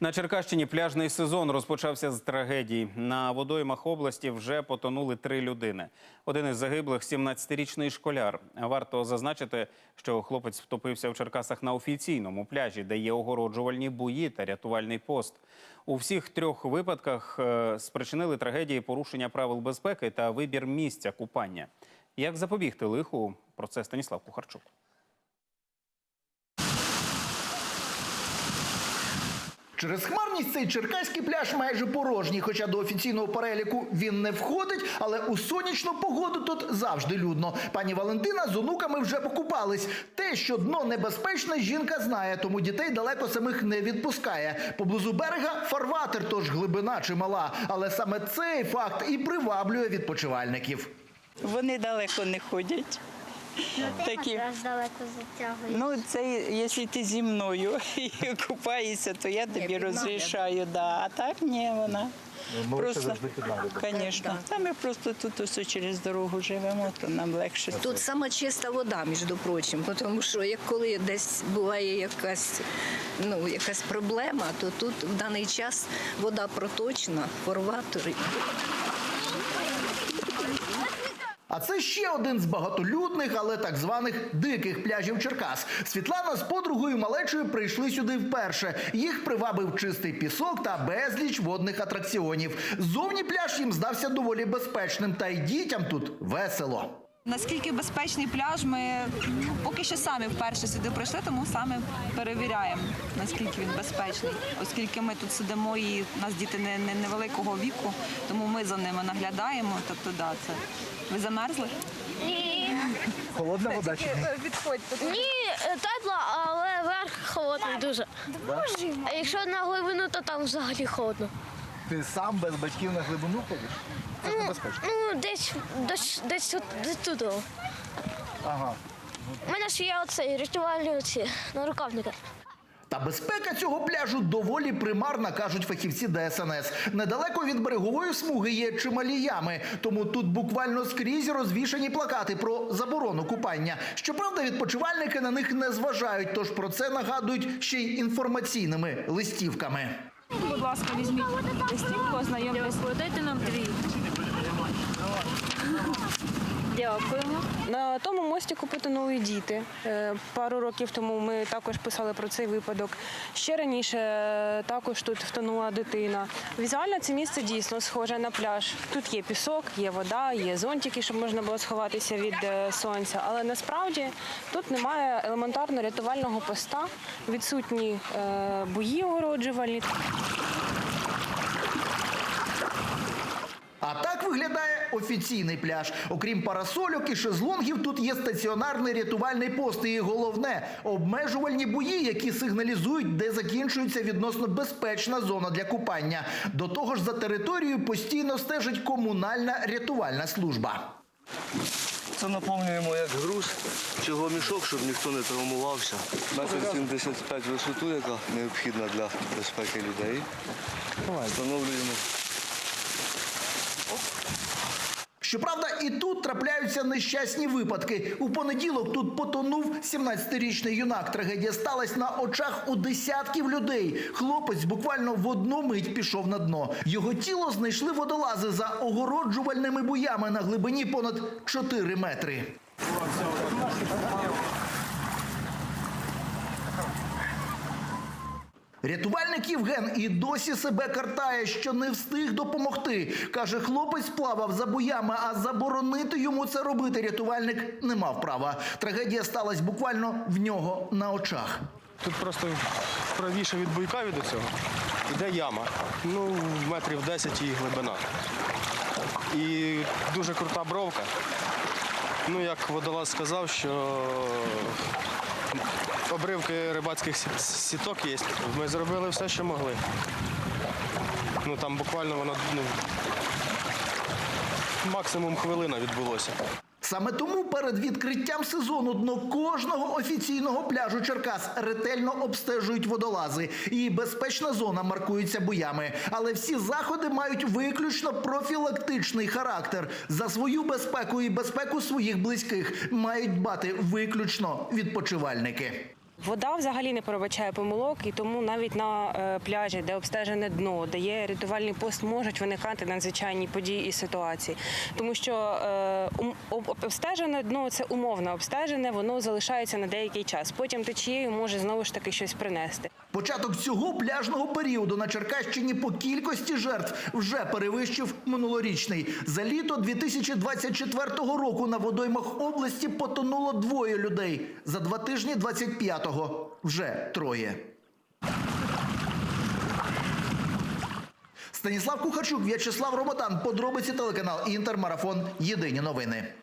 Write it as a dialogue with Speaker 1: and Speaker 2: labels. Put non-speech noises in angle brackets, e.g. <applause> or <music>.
Speaker 1: На Черкащині пляжний сезон розпочався з трагедії. На водоймах області вже потонули три людини. Один із загиблих – 17-річний школяр. Варто зазначити, що хлопець втопився в Черкасах на офіційному пляжі, де є огороджувальні буї та рятувальний пост. У всіх трьох випадках е, спричинили трагедії порушення правил безпеки та вибір місця купання. Як запобігти лиху? Про це Станіслав Кухарчук.
Speaker 2: Через хмарність цей черкаський пляж майже порожній, хоча до офіційного переліку він не входить, але у сонячну погоду тут завжди людно. Пані Валентина з онуками вже покупались. Те, що дно небезпечне, жінка знає, тому дітей далеко самих не відпускає. Поблизу берега фарватер, тож глибина чимала. Але саме цей факт і приваблює відпочивальників.
Speaker 3: Вони далеко не ходять. Такі.
Speaker 4: Далеко затягує.
Speaker 3: Ну, це якщо ти зі мною <laughs> купаєшся, то я тобі розрішаю. Да. А так ні, вона. Просто, звісно. Та ми просто тут усе через дорогу живемо, то нам легше.
Speaker 5: Тут сама чиста вода, між прочим, тому що як коли десь буває якась, ну, якась проблема, то тут в даний час вода проточна, форватори.
Speaker 2: А це ще один з багатолюдних, але так званих диких пляжів Черкас. Світлана з подругою малечою прийшли сюди вперше. Їх привабив чистий пісок та безліч водних атракціонів. Зовні пляж їм здався доволі безпечним, та й дітям тут весело.
Speaker 6: Наскільки безпечний пляж, ми ну, поки що самі вперше сюди прийшли, тому саме перевіряємо, наскільки він безпечний. Оскільки ми тут сидимо і у нас діти не, не невеликого віку, тому ми за ними наглядаємо. Тобто, да, це ви замерзли? Ні.
Speaker 2: Холодна вода чи ні?
Speaker 4: Ні, е, тепло, але верх холодний дуже. А якщо на глибину, то там взагалі холодно.
Speaker 2: Ти сам без батьків на глибину ходиш? Це ж небезпечно.
Speaker 4: Ну, десь, десь, десь, тут- десь тут.
Speaker 2: Ага.
Speaker 4: У мене ж є оцей рятувальні оці нарукавники.
Speaker 2: Та безпека цього пляжу доволі примарна, кажуть фахівці ДСНС. Недалеко від берегової смуги є чималі ями, тому тут буквально скрізь розвішані плакати про заборону купання. Щоправда, відпочивальники на них не зважають, тож про це нагадують ще й інформаційними листівками.
Speaker 6: Будь ласка, візьміть листівку, ознайомтесь. Дайте нам дві. <laughs> Дякуємо.
Speaker 7: На тому мостику потонули діти. Е, Пару років тому ми також писали про цей випадок. Ще раніше е, також тут втонула дитина. Візуально це місце дійсно схоже на пляж. Тут є пісок, є вода, є зонтики, щоб можна було сховатися від е, сонця. Але насправді тут немає елементарно рятувального поста, відсутні бої огороджувальні.
Speaker 2: А так виглядає офіційний пляж. Окрім парасольок і шезлонгів, тут є стаціонарний рятувальний пост. І головне обмежувальні бої, які сигналізують, де закінчується відносно безпечна зона для купання. До того ж, за територією постійно стежить комунальна рятувальна служба.
Speaker 8: Це наповнюємо як груз, чого мішок, щоб ніхто не травмувався. Метр 75 висоту, яка необхідна для безпеки людей. Встановлюємо.
Speaker 2: Щоправда, і тут трапляються нещасні випадки. У понеділок тут потонув 17-річний юнак. Трагедія сталася на очах у десятків людей. Хлопець буквально в одну мить пішов на дно. Його тіло знайшли водолази за огороджувальними буями на глибині понад 4 метри. Рятувальник Євген і досі себе картає, що не встиг допомогти. Каже, хлопець плавав за боями, а заборонити йому це робити рятувальник не мав права. Трагедія сталася буквально в нього на очах.
Speaker 9: Тут просто правіше від буйка від цього йде яма. Ну, метрів 10 її глибина. І дуже крута бровка. Ну, як водолаз сказав, що обривки рибацьких сіток є. Ми зробили все, що могли. Ну там буквально воно ну, максимум хвилина відбулося.
Speaker 2: Саме тому перед відкриттям сезону дно кожного офіційного пляжу Черкас ретельно обстежують водолази. І безпечна зона маркується боями. Але всі заходи мають виключно профілактичний характер. За свою безпеку і безпеку своїх близьких мають дбати виключно відпочивальники.
Speaker 7: Вода взагалі не перебачає помилок, і тому навіть на е, пляжі, де обстежене дно, де є рятувальний пост, можуть виникати надзвичайні події і ситуації. Тому що е, обстежене дно це умовно обстежене, воно залишається на деякий час. Потім течією може знову ж таки щось принести.
Speaker 2: Початок цього пляжного періоду на Черкащині по кількості жертв вже перевищив минулорічний. За літо 2024 року на водоймах області потонуло двоє людей. За два тижні 25-го вже троє. Станіслав Кухарчук, В'ячеслав Роботан. Подробиці телеканал Інтер. Марафон. Єдині новини.